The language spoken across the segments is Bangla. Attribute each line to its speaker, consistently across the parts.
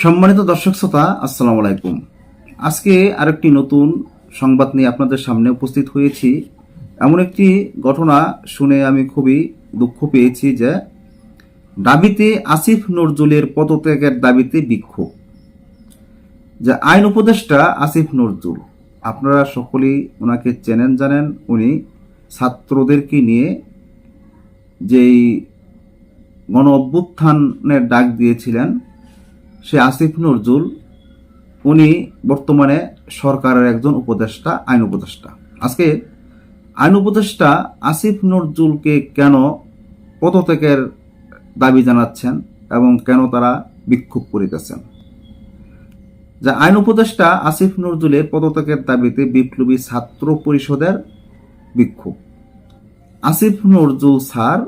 Speaker 1: সম্মানিত দর্শক শ্রোতা, আসসালামু আলাইকুম। আজকে আরেকটি নতুন সংবাদ নিয়ে আপনাদের সামনে উপস্থিত হয়েছি। এমন একটি ঘটনা শুনে আমি খুবই দুঃখ পেয়েছি যে দাবিতে আসিফ নজরুলের পদত্যাগের দাবিতে বিক্ষোভ। যে আইন উপদেষ্টা আসিফ নজরুল, আপনারা সকলেই ওনাকে চেনেন, জানেন, উনি ছাত্রদেরকে নিয়ে যেই গণ অভ্যুত্থানের ডাক দিয়েছিলেন সে আসিফ নজরুল উনি বর্তমানে সরকারের একজন উপদেষ্টা, আইন উপদেষ্টা। আজকে আইন উপদেষ্টা আসিফ নজরুলকে কেন পদত্যাগের দাবি জানাচ্ছেন এবং কেন তারা বিক্ষোভ করিতেছেন? যে আইন উপদেষ্টা আসিফ নজরুলের পদত্যাগের দাবিতে বিপ্লবী ছাত্র পরিষদের বিক্ষোভ। আসিফ নজরুল স্যার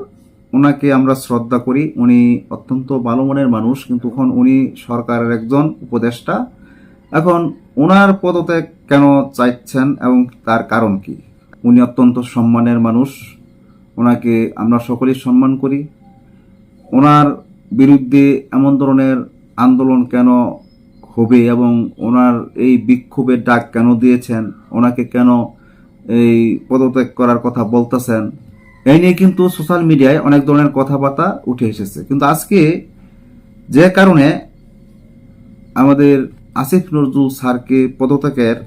Speaker 1: ওনাকে আমরা শ্রদ্ধা করি। উনি অত্যন্ত ভালো মনের মানুষ, কিন্তু এখন উনি সরকারের একজন উপদেষ্টা। এখন ওনার পদত্যাগ কেন চাইছেন এবং তার কারণ কি? উনি অত্যন্ত সম্মানের মানুষ। ওনাকে আমরা সকলেই সম্মান করি। ওনার বিরুদ্ধে এমন ধরনের আন্দোলন কেন হবে এবং ওনার এই বিক্ষোভের ডাক কেন দিয়েছেন? ওনাকে কেন এই পদত্যাগ করার কথা বলতেছেন? এই নিয়ে কিন্তু সোশ্যাল মিডিয়ায় অনেক ধরনের কথাবার্তা উঠে এসেছে। কিন্তু আজকে যে কারণে আমাদের আসিফ নজরুল স্যারকে পদত্যাগের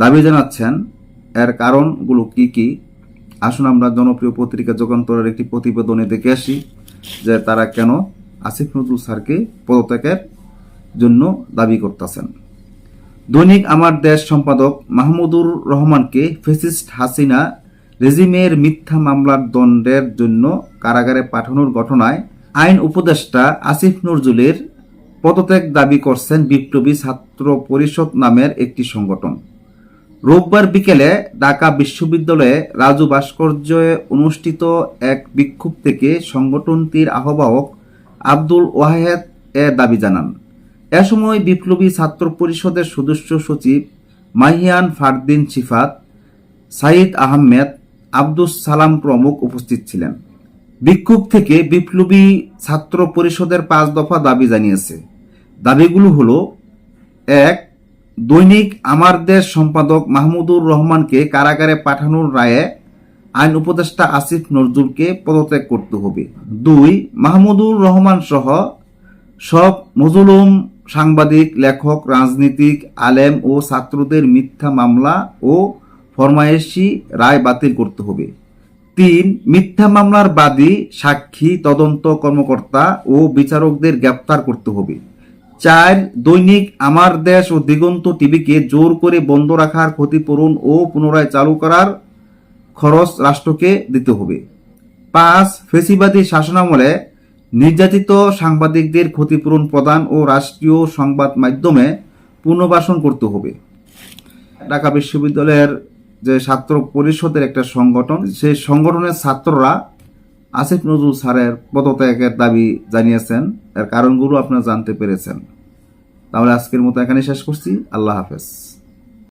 Speaker 1: দাবি জানাচ্ছেন, এর কারণগুলো কি কি? আসুন আমরা জনপ্রিয় পত্রিকা যোগান্তরের একটি প্রতিবেদনে দেখে আসি যে তারা কেন আসিফ নজরুল স্যারকে পদত্যাগের জন্য দাবি করতেছেন। দৈনিক আমার দেশ সম্পাদক মাহমুদুর রহমানকে ফেসিস্ট হাসিনা রেজিমের মিথ্যা মামলার দণ্ডের জন্য কারাগারে পাঠানোর ঘটনায় আইন উপদেষ্টা আসিফ নজরুলের পদত্যাগ দাবি করছেন বিপ্লবী ছাত্র পরিষদ নামের একটি সংগঠন। রোববার বিকেলে ঢাকা বিশ্ববিদ্যালয়ে রাজু ভাস্কর্যে অনুষ্ঠিত এক বিক্ষোভ থেকে সংগঠনটির আহ্বায়ক আব্দুল ওয়াহেদ এ দাবি জানান। এ সময় বিপ্লবী ছাত্র পরিষদের সদস্য সচিব মাহিয়ান ফারদিন সিফাত সাইদ আহমেদ আব্দুস সালাম প্রমুখ উপস্থিত ছিলেন। বিক্ষোভ থেকে বিপ্লবী ছাত্র পরিষদের পাঁচ দফা দাবি জানিয়েছে। দাবিগুলো হলো, এক, দৈনিক আমার দেশ সম্পাদক মাহমুদুর রহমানকে কারাগারে পাঠানোর রায়ে আইন উপদেষ্টা আসিফ নজরুলকে পদত্যাগ করতে হবে। দুই, মাহমুদুর রহমান সহ সব মজলুম সাংবাদিক, লেখক, রাজনীতিক, আলেম ও ছাত্রদের মিথ্যা মামলা ও ফরমায়েশি রায় বাতিল করতে হবে। তিন, মিথ্যা মামলার বাদী সাক্ষী, তদন্ত কর্মকর্তা ও বিচারকদের গ্রেপ্তার করতে হবে। চার, দৈনিক আমার দেশ ও দিগন্ত টিভিকে জোর করে বন্ধ রাখার ক্ষতিপূরণ ও পুনরায় চালু করার খরচ রাষ্ট্রকে দিতে হবে। পাঁচ, ফেসিবাদী শাসনামলে নির্যাতিত সাংবাদিকদের ক্ষতিপূরণ প্রদান ও রাষ্ট্রীয় সংবাদ মাধ্যমে পুনর্বাসন করতে হবে। ঢাকা বিশ্ববিদ্যালয়ের যে ছাত্র পরিষদের একটা সংগঠন, সেই সংগঠনের ছাত্ররা আসিফ নজরুল স্যারের পদত্যাগের দাবি জানিয়েছেন। এর কারণগুলো আপনারা জানতে পেরেছেন। তাহলে আজকের মতো এখানে শেষ করছি। আল্লাহ হাফেজ।